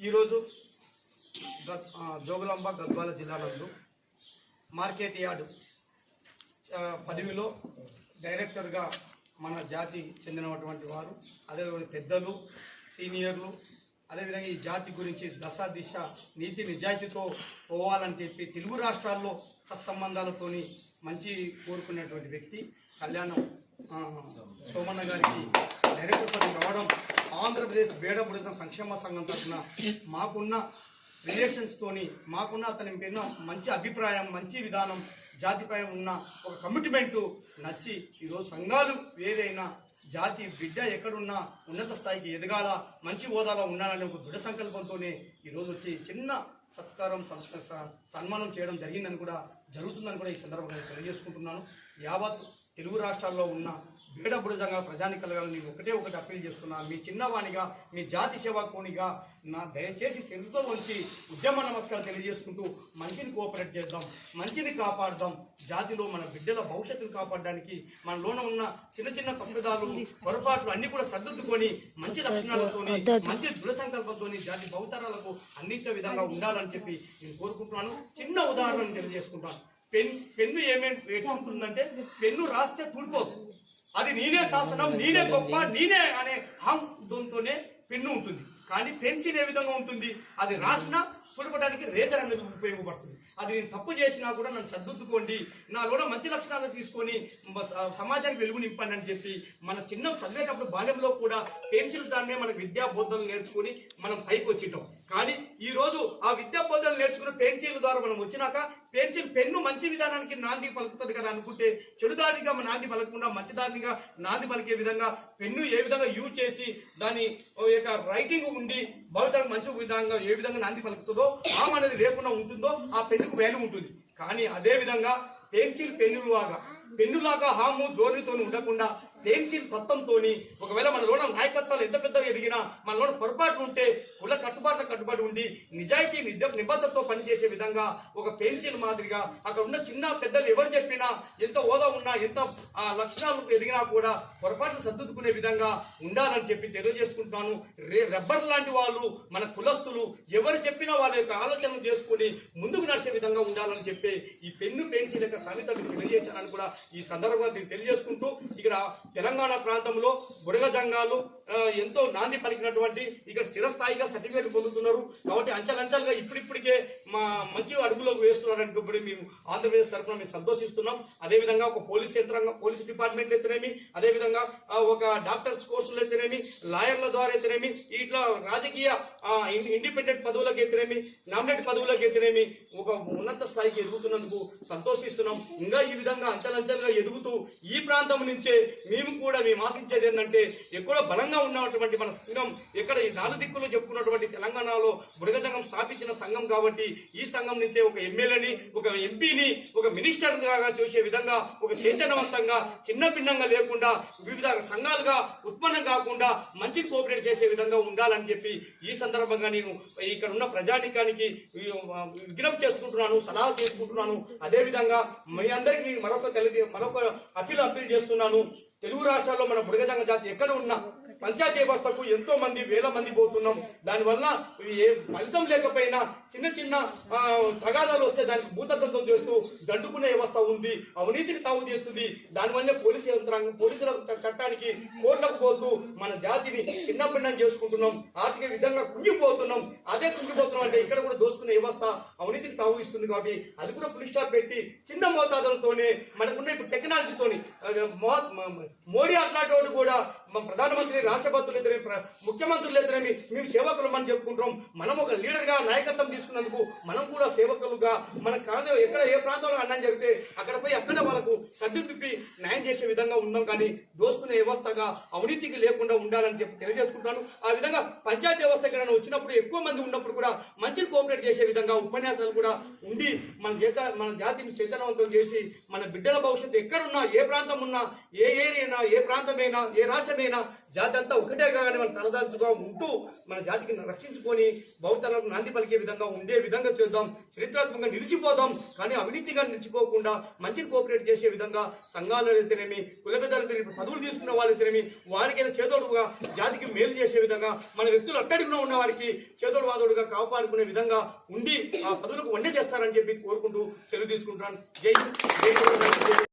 ఈరోజు జోగులాంబ గద్వాల జిల్లా నందు మార్కెట్ యార్డ్ పదవిలో డైరెక్టర్గా మన జాతి చెందినటువంటి వారు అదేవిధంగా పెద్దలు సీనియర్లు అదేవిధంగా ఈ జాతి గురించి దశ దిశ నీతి నిజాయితీతో పోవాలని చెప్పి తెలుగు రాష్ట్రాల్లో సత్సంబంధాలతోని మంచి కోరుకునేటువంటి వ్యక్తి కళ్యాణం సోమన్న గారికి డైరెక్టర్ రావడం ఆంధ్రప్రదేశ్ బేడ బుడిత సంక్షేమ సంఘం తరఫున మాకున్న రిలేషన్స్ తోని మాకున్న అతని పైన మంచి అభిప్రాయం మంచి విధానం జాతిపై ఉన్న ఒక కమిట్మెంటు నచ్చి ఈరోజు సంఘాలు వేరైనా జాతి బిడ్డ ఎక్కడున్నా ఉన్నత స్థాయికి ఎదగాల మంచి హోదాలో ఉండాలనే ఒక దృఢ సంకల్పంతోనే ఈరోజు వచ్చి చిన్న సత్కారం సన్మానం చేయడం జరిగిందని కూడా జరుగుతుందని కూడా ఈ సందర్భంగా తెలియజేసుకుంటున్నాను. యావత్ తెలుగు రాష్ట్రాల్లో ఉన్న బీడ బుడజంగా ప్రజానికి కలగాలని ఒకటే ఒకటి అప్పీల్ చేస్తున్నా. మీ చిన్నవాణిగా మీ జాతి సేవకునిగా నా దయచేసి చెరుతో ఉంచి ఉద్యమ నమస్కారం తెలియజేసుకుంటూ మంచిని కోఆపరేట్ చేద్దాం మంచిని కాపాడదాం. జాతిలో మన బిడ్డల భవిష్యత్తును కాపాడడానికి మనలోన ఉన్న చిన్న చిన్న తప్పుదాలు పొరపాట్లు అన్ని కూడా సర్దుకొని మంచి లక్షణాలతోని మంచి దృఢ సంకల్పంతోని జాతి భవితరాలకు అందించే విధంగా ఉండాలని చెప్పి నేను కోరుకుంటున్నాను. చిన్న ఉదాహరణ తెలియజేసుకుంటాను పెన్ పెన్ను ఏమేమి పెట్టుకుంటుందంటే పెన్ను రాస్తే తుడిపోదు. అది నేనే శాసనం నేనే గొప్ప నేనే అనే అహంతోనే పెన్ను ఉంటుంది. కానీ పెన్సిల్ ఏ విధంగా ఉంటుంది? అది రాసిన తుడపడానికి రేజర్ అనేది ఉపయోగపడుతుంది. అది నేను తప్పు చేసినా కూడా నన్ను సర్దుద్దుకోండి. నాలో మంచి లక్షణాలు తీసుకొని సమాజానికి వెలుగు నింపండి అని చెప్పి మన చిన్న చదివేటప్పుడు బాల్యంలో కూడా పెన్సిల్ దాన్నే మన విద్యా బోధనలు నేర్చుకుని మనం పైకి వచ్చింటాం. కానీ ఈ రోజు ఆ విద్యా బోధనలు నేర్చుకున్న పెన్సిల్ ద్వారా మనం వచ్చినాక పెన్సిల్ పెన్ను మంచి విధానానికి నాంది పలుకుతుంది కదా అనుకుంటే చెడుదానిగా నాంది పలకకుండా మంచిదానిగా నాంది పలికే విధంగా పెన్ను ఏ విధంగా యూజ్ చేసి దాని ఓ యొక్క రైటింగ్ ఉండి భవితకు మంచి విధంగా ఏ విధంగా నాంది పలుకుతుందో ఆమె అనేది లేకుండా ఉంటుందో ఆ పెన్నుకు వేలు ఉంటుంది. కానీ అదే విధంగా పెన్సిల్ పెన్నులాగా పెన్నులాగా హాము ధోరణితో ఉండకుండా పెన్సిల్ తత్వంతో ఒకవేళ మన లోన నాయకత్వాలు ఎంత పెద్ద ఎదిగినా మనలో పొరపాట్లు ఉంటే కుల కట్టుబాట్ల కట్టుబడి ఉండి నిజాయితీ నిద్ద నిబద్ధతతో పనిచేసే విధంగా ఒక పెన్సిల్ మాదిరిగా అక్కడ ఉన్న చిన్న పెద్దలు ఎవరు చెప్పినా ఎంత హోదా ఉన్నా ఎంత లక్షణాలు ఎదిగినా కూడా పొరపాట్లు సర్దుకునే విధంగా ఉండాలని చెప్పి తెలియజేసుకుంటాను రే రబ్బర్ లాంటి వాళ్ళు మన కులస్తులు ఎవరు చెప్పినా వాళ్ళ యొక్క ఆలోచనలు చేసుకుని ముందుకు నడిచే విధంగా ఉండాలని చెప్పి ఈ పెన్ను పెన్సిల్ యొక్క సమిత తెలియజేశానని కూడా ఈ సందర్భంగా దీన్ని తెలియజేసుకుంటూ ఇక్కడ తెలంగాణ ప్రాంతంలో బుడగ జంగాలు ఎంతో నాంది కలిగినటువంటి ఇక్కడ స్థిరస్థాయిగా సర్టిఫికేట్ పొందుతున్నారు. కాబట్టి అంచెలంచెలుగా ఇప్పుడిప్పటికే మా మంచి అడుగులోకి వేస్తున్నారని ఇప్పుడు మేము ఆంధ్రప్రదేశ్ తరఫున మేము సంతోషిస్తున్నాం. అదేవిధంగా ఒక పోలీస్ యంత్రాంగం పోలీస్ డిపార్ట్మెంట్ అయితేనేమి అదేవిధంగా ఒక డాక్టర్స్ కోర్సులు అయితేనేమి లాయర్ల ద్వారా అయితేనేమి ఇట్లా రాజకీయ ఇండిపెండెంట్ పదవులకు అయితేనేమి నామినేట్ పదవులకు అయితేనేమి ఒక ఉన్నత స్థాయికి ఎదుగుతున్నందుకు సంతోషిస్తున్నాం. ఇంకా ఈ విధంగా అంచలంచలుగా ఎదుగుతూ ఈ ప్రాంతం నుంచే మేము కూడా మేము ఆశించేది ఏంటంటే ఎక్కడ బలంగా ఉన్నటువంటి మన సంఘం ఎక్కడ ఈ నాలుగు దిక్కులు చెప్పుకున్నటువంటి తెలంగాణలో మృగ సంఘం స్థాపించిన సంఘం కాబట్టి ఈ సంఘం నుంచే ఒక ఎమ్మెల్యేని ఒక ఎంపీని ఒక మినిస్టర్ లాగా చూసే విధంగా ఒక చైతన్యవంతంగా చిన్న భిన్నంగా లేకుండా వివిధ సంఘాలుగా ఉత్పన్నం కాకుండా మంచి కోఆపరేట్ చేసే విధంగా ఉండాలని చెప్పి ఈ సందర్భంగా నేను ఇక్కడ ఉన్న ప్రజానికానికి విజ్ఞప్తి చేసుకుంటున్నాను సలహా చేసుకుంటున్నాను అదే విధంగా మీ అందరికీ నేను మరొక తెలియ మరొక అప్పీల్ అప్పీల్ చేస్తున్నాను. తెలుగు రాష్ట్రాల్లో మన బుడగజంగ జాతి ఎక్కడ ఉన్నా పంచాయతీ వ్యవస్థకు ఎంతో మంది వేల మంది పోతున్నాం. దానివల్ల ఏ ఫలితం లేకపోయినా చిన్న చిన్న తగాదాలు వస్తే దానికి భూతత్వం చేస్తూ దండుకునే వ్యవస్థ ఉంది అవినీతికి తావు చేస్తుంది దానివల్లే పోలీసు యంత్రాంగం పోలీసుల చట్టానికి కోర్టులకు పోతూ మన జాతిని చిన్నభిన్నం చేసుకుంటున్నాం. ఆర్థిక విధంగా కుంగిపోతున్నాం. అదే కుంగిపోతున్నాం అంటే ఇక్కడ కూడా దోసుకునే వ్యవస్థ అవినీతికి తావు ఇస్తుంది కాబట్టి అది కూడా పులి స్టాప్ పెట్టి చిన్న మోతాదులతోనే మనకున్న ఇప్పుడు టెక్నాలజీతోని మో- మోడీ అట్లాంటి వాడు కూడా ప్రధానమంత్రి రాష్ట్రపతులు ఇద్దరేమి ముఖ్యమంత్రులు ఇద్దరేమి మేము సేవకులు అని చెప్పుకుంటాం మనం ఒక లీడర్గా నాయకత్వం తీసుకున్నందుకు మనం కూడా సేవకులుగా మన కాదు ఎక్కడ ఏ ప్రాంతంలో అన్నం జరిగితే అక్కడ పోయి అక్కడ వాళ్ళకు సర్ది తిప్పి న్యాయం చేసే విధంగా ఉందాం కానీ దోసుకునే వ్యవస్థగా అవినీతికి లేకుండా ఉండాలని చెప్పి తెలియజేసుకుంటాను ఆ విధంగా పంచాయతీ వ్యవస్థ ఎక్కడైనా వచ్చినప్పుడు ఎక్కువ మంది ఉన్నప్పుడు కూడా మంచి మోటివేట్ చేసే విధంగా ఉపన్యాసాలు కూడా ఉండి మన చేత మన జాతిని చైతన్యవంతం చేసి మన బిడ్డల భవిష్యత్తు ఎక్కడున్నా ఏ ప్రాంతం ఉన్నా ఏ ఏరియా ఏ ప్రాంతమైనా ఏ రాష్ట్రమైనా జాతి అంతా ఒకటే కానీ మనం తలదాల్చుగా ఉంటూ మన జాతికి రక్షించుకొని భవితలకు నాంది పలికే విధంగా ఉండే విధంగా చేద్దాం చరిత్రాత్మకంగా నిలిచిపోదాం కానీ అవినీతిగా నిలిచిపోకుండా మంచిని కోఆపరేట్ చేసే విధంగా సంఘాలు అయితేనేమి కుల పెద్దలు పదవులు తీసుకున్న వాళ్ళు అయితేనేమి వారికైనా చేదోడుగా జాతికి మేలు చేసే విధంగా మన వ్యక్తులు అట్టడిగిన ఉన్న వారికి చేదోడు వాదోడుగా కాపాడుకునే విధంగా ఉండి ఆ పదవులకు వండే చేస్తారని చెప్పి కోరుకుంటూ సెలవు తీసుకుంటున్నాను. జై జై